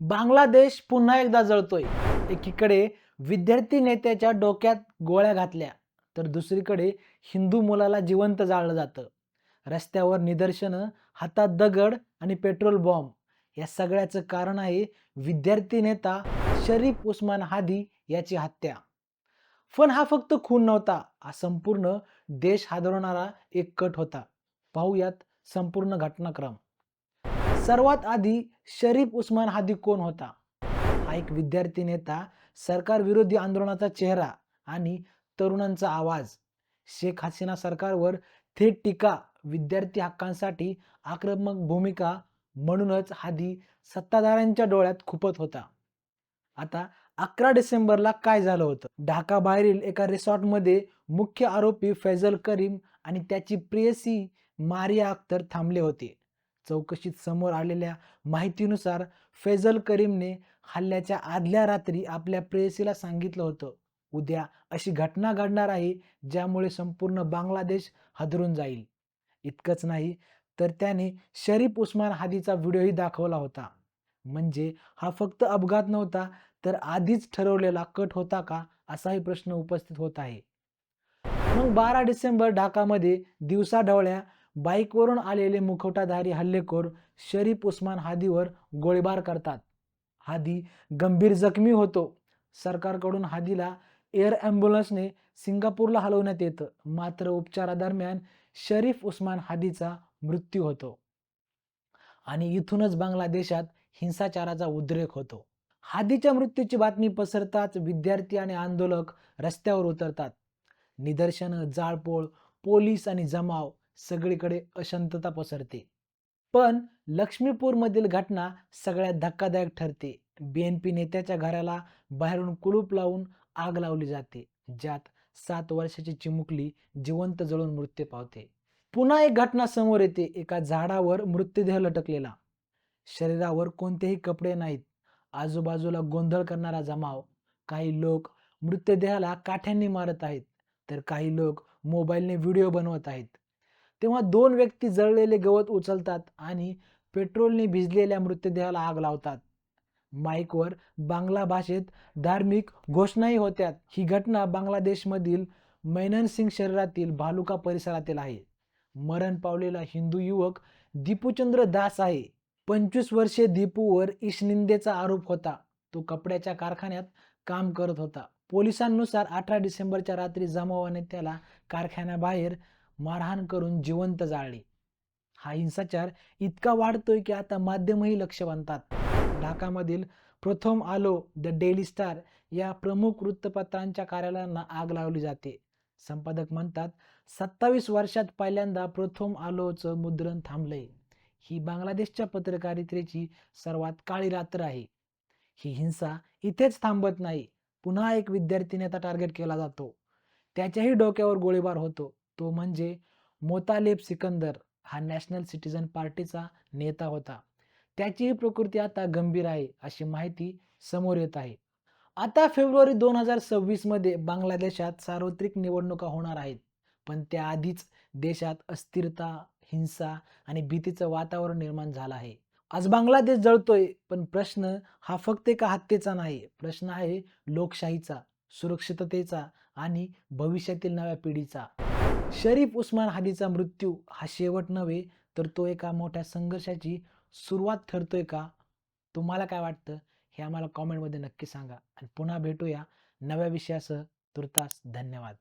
बांगलादेश पुन्हा एकदा जळतोय. एकीकडे विद्यार्थी नेत्याच्या डोक्यात गोळ्या घातल्या तर दुसरीकडे हिंदू मुलाला जिवंत जाळलं जातं. रस्त्यावर निदर्शनं हातात दगड आणि पेट्रोल बॉम्ब. या सगळ्याचं कारण आहे विद्यार्थी नेता शरीफ उस्मान हादी याची हत्या. पण हा फक्त खून नव्हता हा संपूर्ण देश हादरवणारा एक कट होता. पाहूयात संपूर्ण घटनाक्रम. सर्वात आधी शरीफ उस्मान हादी कोण होता? हा एक विद्यार्थी नेता सरकार विरोधी आंदोलनाचा चेहरा आणि तरुणांचा आवाज. शेख हसीना सरकारवर थेट टीका विद्यार्थी हक्कांसाठी आक्रमक भूमिका म्हणूनच हादी सत्ताधाऱ्यांच्या डोळ्यात खुपत होता. आता अकरा डिसेंबरला काय झालं होतं? ढाका बाहेरील एका रिसॉर्टमध्ये मुख्य आरोपी फैजल करीम आणि त्याची प्रेयसी मारिया अख्तर थांबले होते. चौकशीत समोर आलेल्या माहितीनुसार फैजल करीमने हल्ल्याच्या आदल्या रात्री आपल्या प्रेयसीला सांगितलं होतं उद्या अशी घटना घडणार आहे ज्यामुळे संपूर्ण बांगलादेश हादरून जाईल. इतकंच नाही तर त्याने शरीफ उस्मान हादीचा व्हिडिओही दाखवला होता. म्हणजे हा फक्त अपघात नव्हता तर आधीच ठरवलेला कट होता का असाही प्रश्न उपस्थित होत आहे. मग बारा डिसेंबर ढाकामध्ये दिवसाढवळ्या बाईकवरून आलेले मुखवटाधारी हल्लेखोर शरीफ उस्मान हादीवर गोळीबार करतात. हादी गंभीर जखमी होतो. सरकारकडून हादीला एअर ॲम्ब्युलन्सने सिंगापूरला हलवण्यात येतं. मात्र उपचारादरम्यान शरीफ उस्मान हादीचा मृत्यू होतो आणि इथूनच बांगलादेशात हिंसाचाराचा उद्रेक होतो. हादीच्या मृत्यूची बातमी पसरताच विद्यार्थी आणि आंदोलक रस्त्यावर उतरतात. निदर्शनं जाळपोळ पोलीस आणि जमाव सगळीकडे अशांतता पसरते. पण लक्ष्मीपूरमधील घटना सगळ्यात धक्कादायक ठरते. बी एन पी नेत्याच्या घराला बाहेरून कुलूप लावून आग लावली जाते ज्यात सात वर्षाची चिमुकली जिवंत जळून मृत्यू पावते. पुन्हा एक घटना समोर येते एका झाडावर मृतदेह लटकलेला. शरीरावर कोणतेही कपडे नाहीत. आजूबाजूला गोंधळ करणारा जमाव. काही लोक मृतदेहाला काठ्यांनी मारत आहेत तर काही लोक मोबाईलने व्हिडिओ बनवत आहेत. तेव्हा दोन व्यक्ती जळलेले गवत उचलतात आणि पेट्रोलने भिजलेल्या मृतदेहाला आग लावतात. माईकवर बांगला भाषेत धार्मिक घोषणाही होत्यात. ही घटना बांगलादेशमधील मैनन सिंग शहरातील भालुका परिसरातील आहे. मरण पावलेला हिंदू युवक दीपूचंद्र दास आहे. पंचवीस वर्षे दीपूवर ईशनिंदेचा आरोप होता. तो कपड्याच्या कारखान्यात काम करत होता. पोलिसांनुसार अठरा डिसेंबरच्या रात्री जमावाने त्याला कारखान्याबाहेर मारहाण करून जिवंत जाळले. हा हिंसाचार इतका वाढतोय की आता माध्यमही लक्ष बांधतात ढाकामधील प्रथम आलो द डेली स्टार या प्रमुख वृत्तपत्रांच्या कार्यालयांना आग लावली जाते. संपादक म्हणतात सत्तावीस वर्षात पहिल्यांदा प्रथम आलोचं मुद्रण थांबलंय. ही बांगलादेशच्या पत्रकारितेची सर्वात काळी रात्र आहे. ही हिंसा इथेच थांबत नाही. पुन्हा एक विद्यार्थी नेता टार्गेट केला जातो. त्याच्याही डोक्यावर गोळीबार होतो. तो म्हणजे मोतालेब सिकंदर हा नॅशनल सिटीजन पार्टीचा नेता होता. त्याचीही प्रकृती आता गंभीर आहे अशी माहिती समोर येत आहे. आता फेब्रुवारी दोन हजार सव्वीसमध्ये बांगलादेशात सार्वत्रिक निवडणुका होणार आहेत पण त्याआधीच देशात अस्थिरता हिंसा आणि भीतीचं वातावरण निर्माण झालं आहे. आज बांगलादेश जळतोय पण प्रश्न हा फक्त एका हत्येचा नाही प्रश्न आहे लोकशाहीचा सुरक्षिततेचा आणि भविष्यातील नव्या पिढीचा. शरीफ उस्मान हादीचा मृत्यू हा शेवट नव्हे तर तो एका मोठ्या संघर्षाची सुरुवात ठरतोय का? तुम्हाला काय वाटतं? हे आम्हाला कॉमेंटमध्ये नक्की सांगा. आणि पुन्हा भेटूया नव्या विषयासह. तुर्तास धन्यवाद.